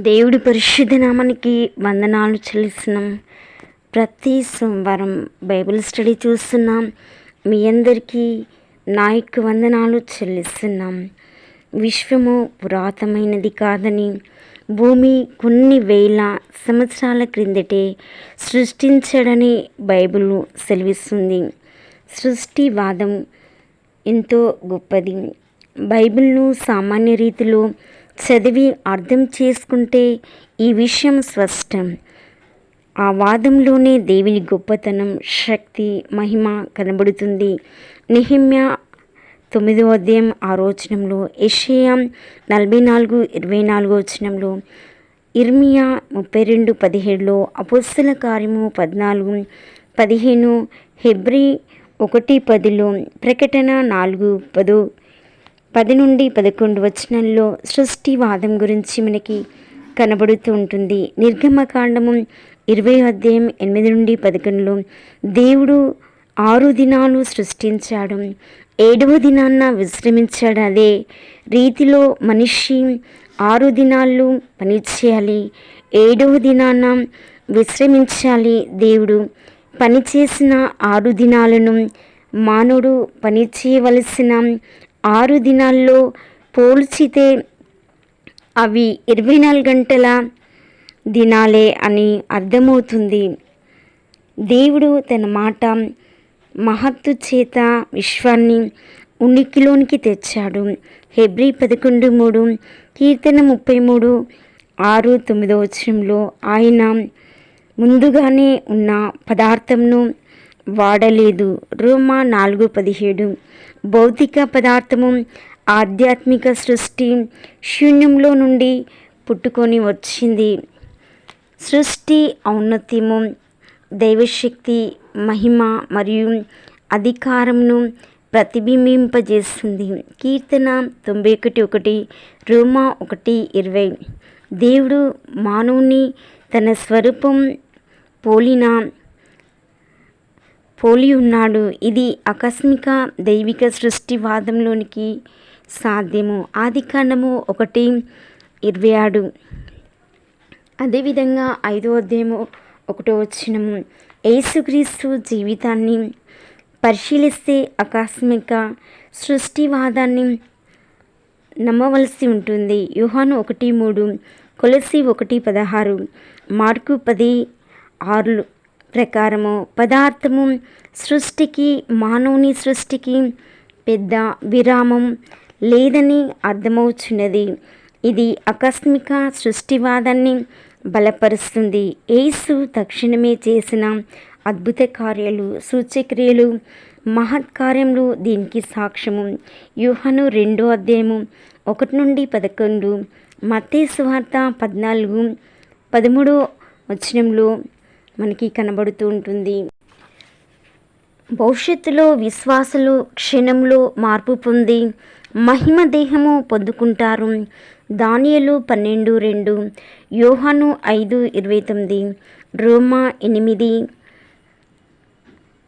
దేవుడి పరిశుద్ధ నామానికి వందనాలు చెల్లిస్తున్నాం. ప్రతి సోమవారం బైబిల్ స్టడీ చూస్తున్నాం. మీ అందరికీ నాయక వందనాలు చెల్లిస్తున్నాం. విశ్వము పురాతనమైనది కాదని భూమి కొన్ని వేల సంవత్సరాల క్రిందటే సృష్టించడని బైబిల్ సెలవిస్తుంది. సృష్టివాదం ఎంతో గొప్పది. బైబిల్ను సామాన్య రీతిలో చదివి అర్థం చేసుకుంటే ఈ విషయం స్పష్టం. ఆ వాదంలోనే దేవుని గొప్పతనం శక్తి మహిమ కనబడుతుంది. నిహిమ్య తొమ్మిదో అధ్యాయం ఆ రోచనంలో ఏషియా నలభై నాలుగు ఇరవై నాలుగో వచనంలో ఇర్మియా ముప్పై రెండు పదిహేడులో అపుస్తుల కార్యము పద్నాలుగు పదిహేను హెబ్రి ఒకటి పదిలో ప్రకటన నాలుగు పదో పది నుండి పదకొండు వచనంలో సృష్టివాదం గురించి మనకి కనబడుతూ ఉంటుంది. నిర్గమకాండము ఇరవై అధ్యాయం ఎనిమిది నుండి పదకొండులో దేవుడు ఆరు దినాలు సృష్టించాడు. ఏడవ దినాన్న విశ్రమించాడు అదే రీతిలో మనిషి ఆరు దినాలు పనిచేయాలి ఏడవ దినాన విశ్రమించాలి దేవుడు. పనిచేసిన ఆరు దినాలను మానవుడు పనిచేయవలసిన ఆరు దినాల్లో పోల్చితే అవి ఇరవై నాలుగు గంటల దినాలే అని అర్థమవుతుంది. దేవుడు తన మాట మహత్తు చేత విశ్వాన్ని ఉనికిలోనికి తెచ్చాడు. హెబ్రి పదకొండు మూడు కీర్తన ముప్పై మూడు ఆరు తొమ్మిదో వచ్చంలో ఆయన ముందుగానే ఉన్న పదార్థంను వాడలేదు. రోమా నాలుగు పదిహేడు. భౌతిక పదార్థము ఆధ్యాత్మిక సృష్టి శూన్యంలో నుండి పుట్టుకొని వచ్చింది. సృష్టి ఔన్నత్యము దైవశక్తి మహిమ మరియు అధికారంను ప్రతిబింబింపజేస్తుంది. కీర్తన తొంభై ఒకటి ఒకటి రోమా ఒకటి ఇరవై. దేవుడు మానవుని తన స్వరూపం పోలిన పోలి ఉన్నాడు. ఇది ఆకస్మిక దైవిక సృష్టివాదంలోనికి సాధ్యము. ఆది కాండము ఒకటి ఇరవై ఆడు అదేవిధంగా ఐదో అధ్యాయము ఒకటో వచ్చినము యేసుక్రీస్తు జీవితాన్ని పరిశీలిస్తే ఆకస్మిక సృష్టివాదాన్ని నమ్మవలసి ఉంటుంది. యుహాను ఒకటి మూడు కొలసి ఒకటి పదహారు మార్కు పది ఆరులు ప్రకారము పదార్థము సృష్టికి మానవుని సృష్టికి పెద్ద విరామం లేదని అర్థమవుచున్నది. ఇది ఆకస్మిక సృష్టివాదాన్ని బలపరుస్తుంది. ఏసు తక్షణమే చేసిన అద్భుత కార్యాలు సూచక్రియలు మహత్కార్యములు దీనికి సాక్ష్యము. యూహను రెండో అధ్యాయము ఒకటి నుండి పదకొండు మత్తే సువార్త పద్నాలుగు పదమూడో వచనంలో మనకి కనబడుతూ ఉంటుంది. భవిష్యత్తులో విశ్వాసులు క్షణంలో మార్పు పొంది మహిమ దేహము పొందుకుంటారు. దానియలు పన్నెండు రెండు యోహాను ఐదు ఇరవై తొమ్మిది రోమా ఎనిమిది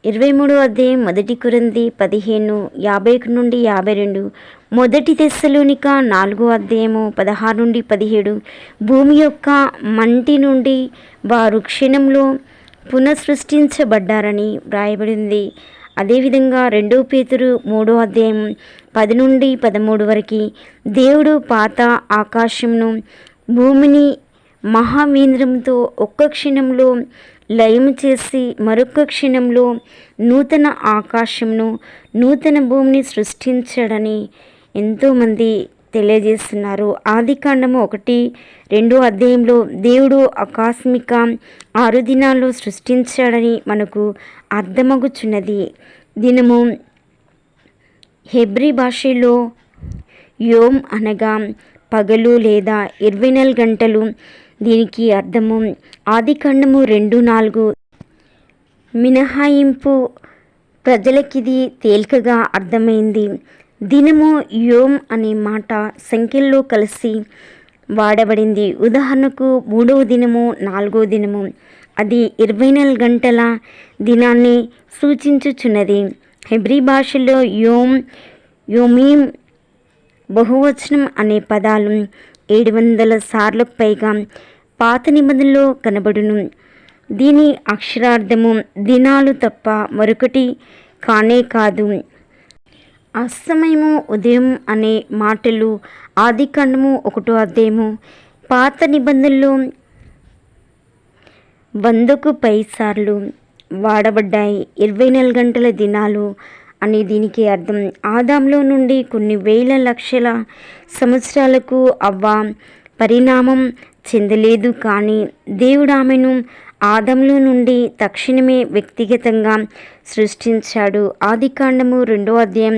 ఇరవై మూడు అధ్యాయం మొదటి కురంది పదిహేను యాభై ఒకటి నుండి యాభై రెండు మొదటి దశలోనిక నాలుగో అధ్యాయము పదహారు నుండి పదిహేడు భూమి యొక్క మంటి నుండి వారు క్షణంలో పునఃసృష్టించబడ్డారని వ్రాయబడింది. అదేవిధంగా రెండో పేతురు మూడో అధ్యాయం పది నుండి పదమూడు వరకు దేవుడు పాత ఆకాశంను భూమిని మహావీంద్రంతో ఒక్క క్షణంలో లయం చేసి మరొక క్షణంలో నూతన ఆకాశంను నూతన భూమిని సృష్టించడని ఎంతోమంది తెలియజేస్తున్నారు. ఆది కాండము ఒకటి రెండో అధ్యాయంలో దేవుడు ఆకస్మిక ఆరు దినాల్లో సృష్టించాడని మనకు అర్థమగుచున్నది. దినము హెబ్రి భాషలో యోమ్ అనగా పగలు లేదా ఇరవై నాలుగు గంటలు దీనికి అర్థము ఆదికాండము రెండు నాలుగు. మినహాయింపు ప్రజలకిది తేలికగా అర్థమైంది. దినము యోమ్ అనే మాట సంఖ్యల్లో కలిసి వాడబడింది. ఉదాహరణకు మూడవ దినము నాలుగో దినము. అది ఇరవై నాలుగు గంటల దినాన్ని సూచించుచున్నది. హెబ్రీ భాషలో యోమ్ యోమీం బహువచనం అనే పదాలు ఏడు వందల సార్లకు పైగా పాత నిబంధనలో కనబడును. దీని అక్షరార్థము దినాలు తప్ప మరొకటి కానే కాదు. అస్తమయము ఉదయం అనే మాటలు ఆది కాండము ఒకటో అధ్యాయము. పాత నిబంధనలో వందకు పైసార్లు వాడబడ్డాయి. ఇరవై నాలుగు గంటల దినాలు అనే దీనికి అర్థం. ఆదాంలో నుండి కొన్ని వేల లక్షల సంవత్సరాలకు అవ్వ పరిణామం చెందలేదు కానీ దేవుడు ఆమెను ఆదంలో నుండి తక్షణమే వ్యక్తిగతంగా సృష్టించాడు. ఆది కాండము రెండో అధ్యాయం